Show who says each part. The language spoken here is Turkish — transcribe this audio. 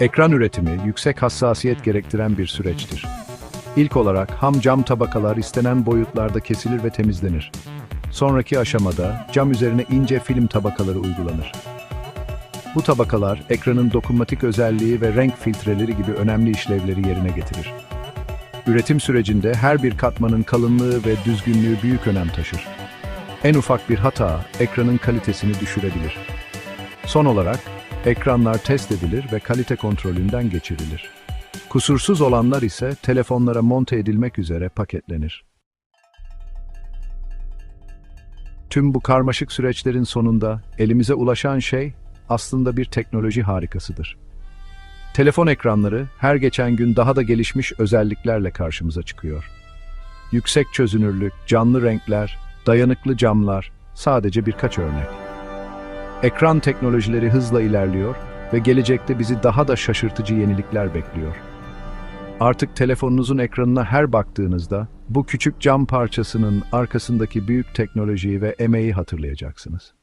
Speaker 1: Ekran üretimi yüksek hassasiyet gerektiren bir süreçtir. İlk olarak ham cam tabakalar istenen boyutlarda kesilir ve temizlenir. Sonraki aşamada cam üzerine ince film tabakaları uygulanır. Bu tabakalar ekranın dokunmatik özelliği ve renk filtreleri gibi önemli işlevleri yerine getirir. Üretim sürecinde her bir katmanın kalınlığı ve düzgünlüğü büyük önem taşır. En ufak bir hata ekranın kalitesini düşürebilir. Son olarak ekranlar test edilir ve kalite kontrolünden geçirilir. Kusursuz olanlar ise telefonlara monte edilmek üzere paketlenir. Tüm bu karmaşık süreçlerin sonunda elimize ulaşan şey aslında bir teknoloji harikasıdır. Telefon ekranları her geçen gün daha da gelişmiş özelliklerle karşımıza çıkıyor. Yüksek çözünürlük, canlı renkler, dayanıklı camlar sadece birkaç örnek. Ekran teknolojileri hızla ilerliyor ve gelecekte bizi daha da şaşırtıcı yenilikler bekliyor. Artık telefonunuzun ekranına her baktığınızda bu küçük cam parçasının arkasındaki büyük teknolojiyi ve emeği hatırlayacaksınız.